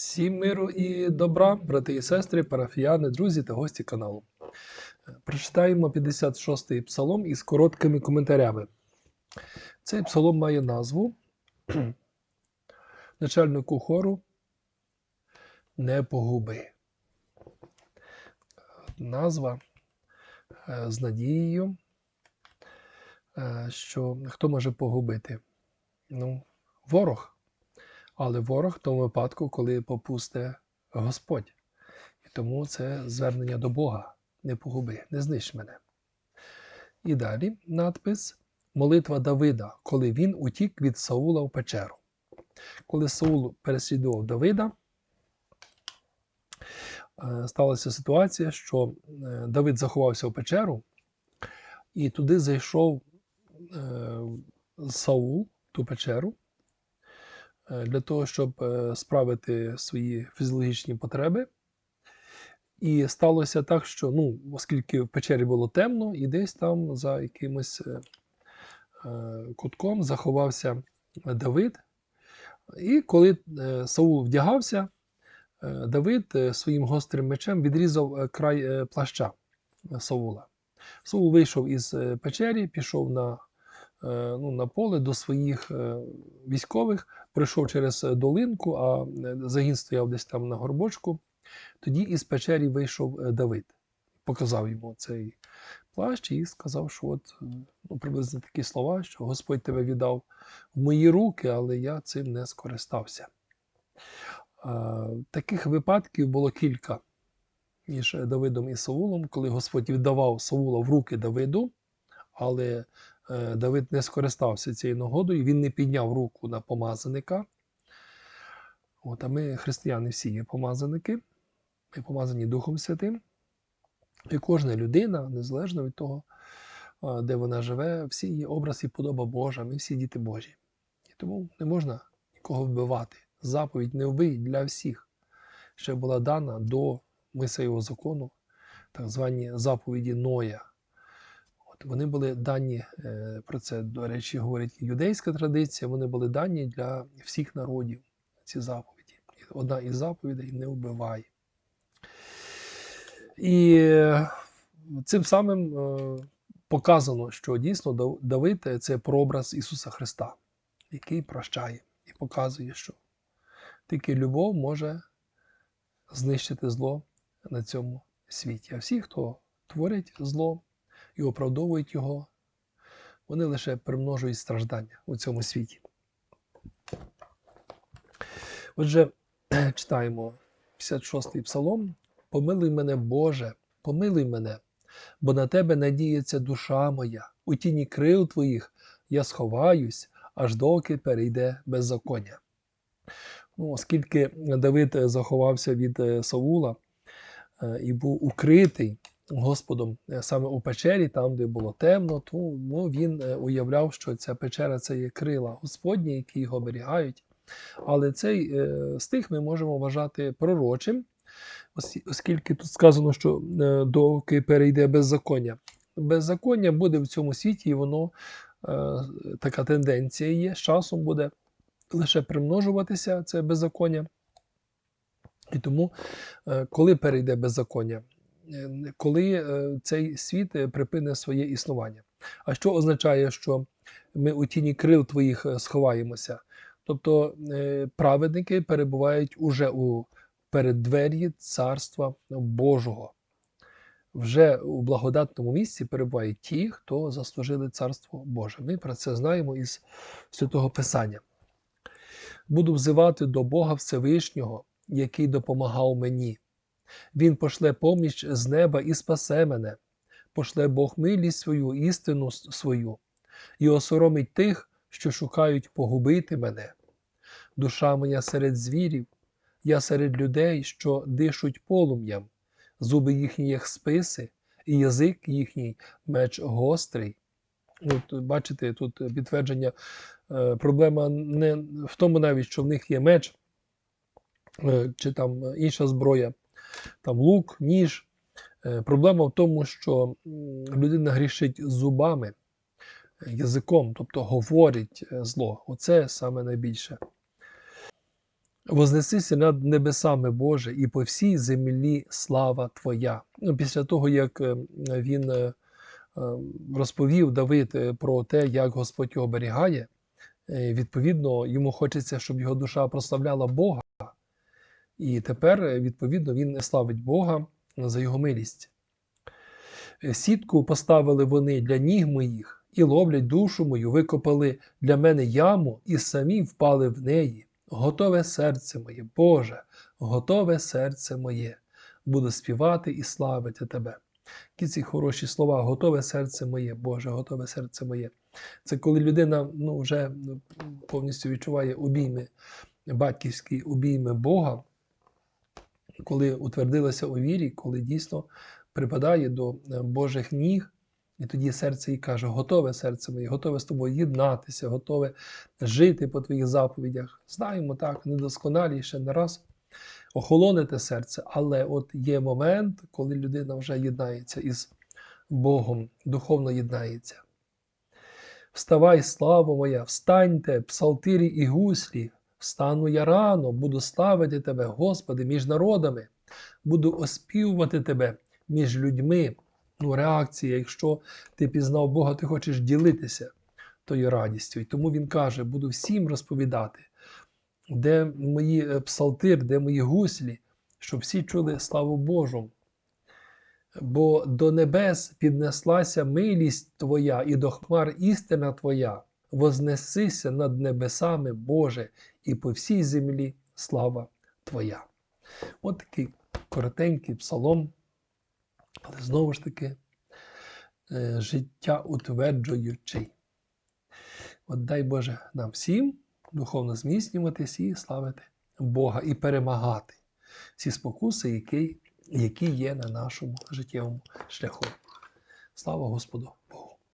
Всім миру і добра, брати і сестри, парафіяни, друзі та гості каналу. Прочитаємо 56-й псалом із короткими коментарями. Цей псалом має назву начальнику хору Не погуби. Назва е, з надією, е, що хто може погубити? Ну, ворог. Але ворог в тому випадку, коли попусте Господь. І тому це звернення до Бога. Не погуби, не знищ мене. І далі надпис Молитва Давида, коли він утік від Саула в печеру. Коли Саул переслідував Давида, е, сталася ситуація, що е, Давид заховався в печеру, і туди зайшов е, Саул, ту печеру, для того, щоб е, справити свої фізіологічні потреби. І сталося так, що, ну, оскільки в печері було темно, і десь там за якимось е, е, кутком заховався Давид. І коли е, Саул вдягався, е, Давид е, своїм гострим мечем відрізав е, край е, плаща Саула. Саул вийшов із е, печері, пішов на, е, ну, на поле до своїх е, військових, пройшов через е, долинку, а е, загін стояв десь там на горбочку. Тоді із печері вийшов е, Давид, показав йому цей плащ і сказав, що от ну, приблизно такі слова, що Господь тебе віддав в мої руки, але я цим не скористався. Таких випадків було кілька між Давидом і Саулом, коли Господь віддавав Саула в руки Давиду, але Давид не скористався цією нагодою, він не підняв руку на помазаника. От, а ми, християни, всі є помазаники, ми помазані Духом Святим. І кожна людина, незалежно від того, де вона живе, всі є образ і подоба Божа, ми всі діти Божі. І тому не можна нікого вбивати. Заповідь не вбий для всіх, що була дана до Мойсеєвого закону, так звані заповіді Ноя. Вони були дані, е, про це, до речі, говорить юдейська традиція, вони були дані для всіх народів, ці заповіді. Одна із заповідей не вбивай. І е, цим самим е, показано, що дійсно Дав- Давид це прообраз Ісуса Христа, який прощає і показує, що тільки любов може знищити зло на цьому світі. А всі, хто творять зло і оправдовують його, вони лише примножують страждання у цьому світі. Отже, читаємо 56-й псалом. Помилуй мене, Боже, помилуй мене, бо на тебе надіється душа моя. У тіні крил твоїх я сховаюсь, аж доки перейде беззаконня. Ну, оскільки Давид заховався від е, Саула е, і був укритий Господом е, саме у печері, там, де було темно, то ну, він е, уявляв, що ця печера це є крила Господні, які його оберігають. Але цей е, стих ми можемо вважати пророчим, оскільки тут сказано, що доки перейде беззаконня. Беззаконня буде в цьому світі, і воно така тенденція є. З часом буде лише примножуватися це беззаконня. І тому, коли перейде беззаконня, коли е, цей світ е, припине своє існування. А що означає, що ми у тіні крил твоїх е, сховаємося? Тобто е, праведники перебувають уже у переддвері Царства Божого. Вже у благодатному місці перебувають ті, хто заслужили Царство Боже. Ми про це знаємо із Святого Писання. Буду взивати до Бога Всевишнього, який допомагав мені. Він пошле поміч з неба і спасе мене, пошле Бог милість свою, істину свою, і осоромить тих, що шукають погубити мене. Душа моя серед звірів, я серед людей, що дишуть полум'ям, зуби їхні, як списи, і язик їхній меч гострий. От, бачите, тут підтвердження. е, Проблема не в тому навіть, що в них є меч, е, чи там інша зброя, там лук, ніж. Е, Проблема в тому, що людина грішить зубами, е, язиком, тобто говорить е, зло. Оце саме найбільше. Вознесися над небесами Боже, і по всій землі слава Твоя. Ну, Після того, як він розповів Давид про те, як Господь його оберігає, відповідно, йому хочеться, щоб його душа прославляла Бога. І тепер, е, відповідно, він славить Бога за його милість. Е, Сітку поставили вони для ніг моїх і ловлять душу мою, викопали для мене яму і самі впали в неї. Готове серце моє, Боже, готове серце моє. Буду співати і славити Тебе. Які ці хороші слова, готове серце моє, Боже, готове серце моє. Це коли людина ну, вже ну, повністю відчуває обійми, батьківські обійми Бога, коли утвердилася у вірі, коли дійсно припадає до е, Божих ніг, і тоді серце і каже: готове серце моє, готове з тобою єднатися, готове жити по твоїх заповідях. Знаємо так, недосконалі ще не раз охолонити серце, але от є момент, коли людина вже єднається із Богом, духовно єднається. Вставай, слава моя, встаньте, псалтирі і гуслі, встану я рано, буду славити Тебе, Господи, між народами, буду оспівувати Тебе між людьми. Ну, реакція, якщо ти пізнав Бога, ти хочеш ділитися тою радістю. І тому він каже: буду всім розповідати, де мої е, псалтир, де мої гуслі, щоб всі чули славу Божу. Бо до небес піднеслася милість Твоя, і до хмар істина Твоя. Вознесися над небесами, Боже, і по всій землі слава Твоя. От такий коротенький псалом, але знову ж таки е, життя утверджуючий. От дай Боже нам всім духовно зміцнюватись і славити Бога, і перемагати ці спокуси, які, які є на нашому життєвому шляху. Слава Господу!